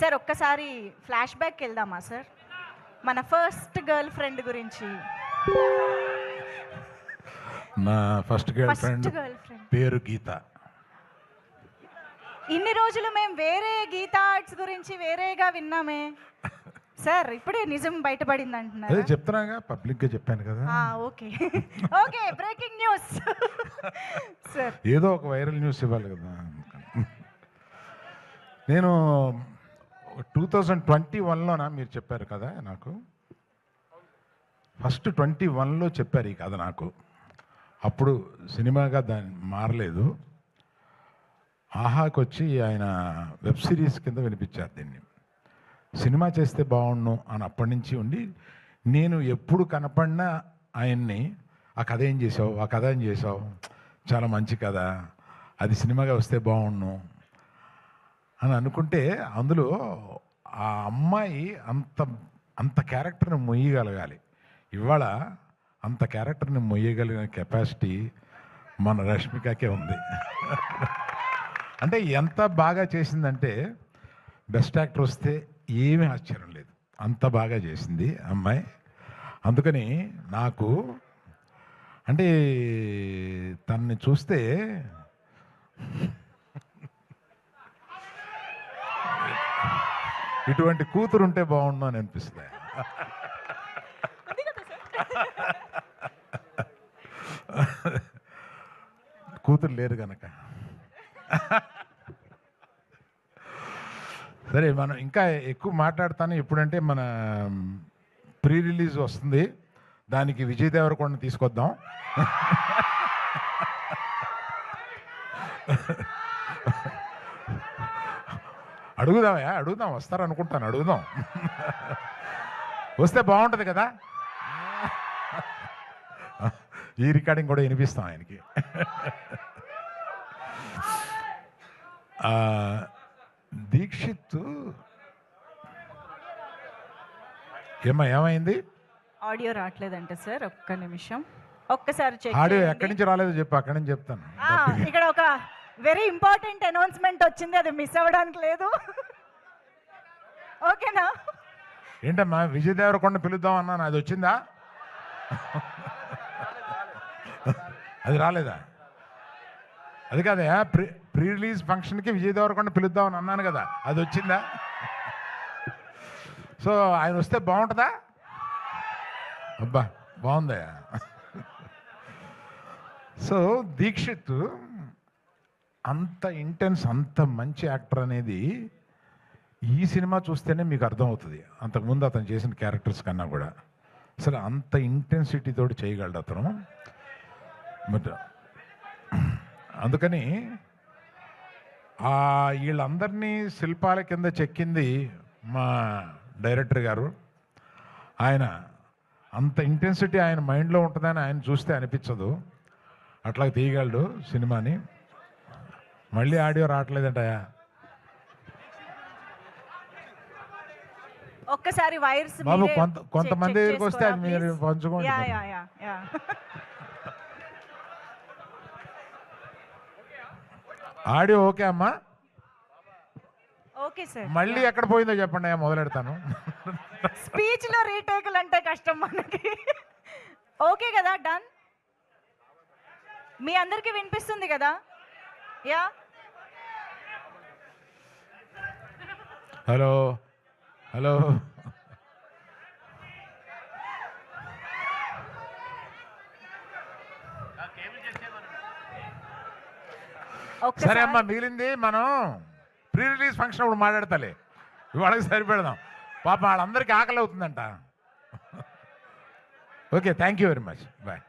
Sir ఒక్కసారి flash back వెళ్దామా sir? మన ఫస్ట్ గర్ల్ ఫ్రెండ్ గురించి. నా ఫస్ట్ గర్ల్ ఫ్రెండ్ పేరు గీత. ఇన్ని రోజులు మేము వేరే గీతా ఆర్ట్స్ గురించి వేరేగా విన్నామే. సార్ ఇప్పుడే నిజం బయటపడింది అదే అంటున్నారు చెప్తున్నాగా పబ్లిక్గా చెప్పాను కదా. Okay. Okay breaking news. Sir. ఏదో ఒక వైరల్ న్యూస్ ఇవ్వాలి కదా. నేను టూ థౌజండ్ ట్వంటీ వన్లోనా మీరు చెప్పారు కదా నాకు? ఫస్ట్ ట్వంటీ వన్లో చెప్పారు ఈ కథ నాకు. అప్పుడు సినిమాగా దాన్ని మారలేదు. ఆహాకి వచ్చి ఆయన వెబ్ సిరీస్ కింద వినిపించారు దీన్ని. సినిమా చేస్తే బాగుండు అని అప్పటి నుంచి ఉండి నేను ఎప్పుడు కనపడినా ఆయన్ని ఆ కథ ఏం చేసావు? ఆ కథ ఏం చేసావు? చాలా మంచి కథ. అది సినిమాగా వస్తే బాగుండు. అని అనుకుంటే అందులో ఆ అమ్మాయి అంత అంత క్యారెక్టర్ని మొయ్యగలగాలి. ఇవాళ అంత క్యారెక్టర్ని మొయ్యగలిగిన కెపాసిటీ మన రష్మికకే ఉంది. అంటే ఎంత బాగా చేసిందంటే బెస్ట్ యాక్టర్ వస్తే ఏమీ ఆశ్చర్యం లేదు. అంత బాగా చేసింది అమ్మాయి. అందుకని నాకు అంటే తనని చూస్తే ఇటువంటి కూతురు ఉంటే బాగుండు అని అనిపిస్తుంది కూతురు లేరు కనుక సరే మనం ఇంకా ఎక్కువ మాట్లాడతాను. ఎప్పుడంటే మన ప్రీ రిలీజ్ వస్తుంది. దానికి విజయ్ దేవరకొండ తీసుకొద్దాం. అడుగుదామయ్యా అడుగుదాం వస్తారు అనుకుంటాను అడుగుదాం. వస్తే బాగుంటుంది కదా? ఈ రికార్డింగ్ కూడా వినిపిస్తాం ఆయనకి. ఆ, దీక్షిత్ ఏమా ఏమైంది? ఆడియో రావట్లేదంట సార్ ఒక్క నిమిషం. ఒక్కసారి ఆడియో ఎక్కడి నుంచి రాలేదో చెప్పు అక్కడి నుంచి చెప్తాను. ఇక్కడ ఒక వెరీ ఇంపార్టెంట్ అనౌన్స్మెంట్ వచ్చింది అది మిస్ అవ్వడానికి లేదు. ఓకేనా ఏంటమ్మా విజయ్ దేవరకొండ పిలుద్దాం అన్నాను అది వచ్చిందా? అది రాలేదా? అది కాదా ప్రీ ప్రీ రిలీజ్ ఫంక్షన్కి విజయ్ దేవరకొండ పిలుద్దాం అని అన్నాను కదా అది వచ్చిందా? సో ఆయన వస్తే బాగుంటుందా? అబ్బా బాగుందా సో దీక్షిత్ అంత ఇంటెన్స్ అంత మంచి యాక్టర్ అనేది ఈ సినిమా చూస్తేనే మీకు అర్థమవుతుంది. అంతకుముందు అతను చేసిన క్యారెక్టర్స్ కన్నా కూడా. అసలు అంత ఇంటెన్సిటీతో చేయగలడు అతను. బట్ అందుకని వీళ్ళందరినీ శిల్పాల కింద చెక్కింది మా డైరెక్టర్ గారు. ఆయన అంత ఇంటెన్సిటీ ఆయన మైండ్లో ఉంటుందని ఆయన చూస్తే అనిపించదు. అట్లా తీయగలడు సినిమాని. మళ్ళీ ఆడియో రావట్లేదంటయా ఒక్కసారి వైర్స్ బాబు, కొంత- కొంతమంది దగ్గరికి వస్తే అది మీరు పంచుకోండి. ఆడియో ఓకే అమ్మా? ఓకే సార్ మళ్ళీ ఎక్కడ పోయిందో చెప్పండి అయ్యా మొదలెడతాను. స్పీచ్లో రీటేకులు అంటే కష్టం మనకి. ఓకే కదా డన్? మీ అందరికీ వినిపిస్తుంది కదా? యా? హలో. హలో. సరే అమ్మా మిగిలింది మనం ప్రీ రిలీజ్ ఫంక్షన్ అప్పుడు మాట్లాడతాలే. ఇవాళకి సరిపెడదాం. పాప వాళ్ళందరికీ ఆకలి అవుతుందంట. Okay thank you very much bye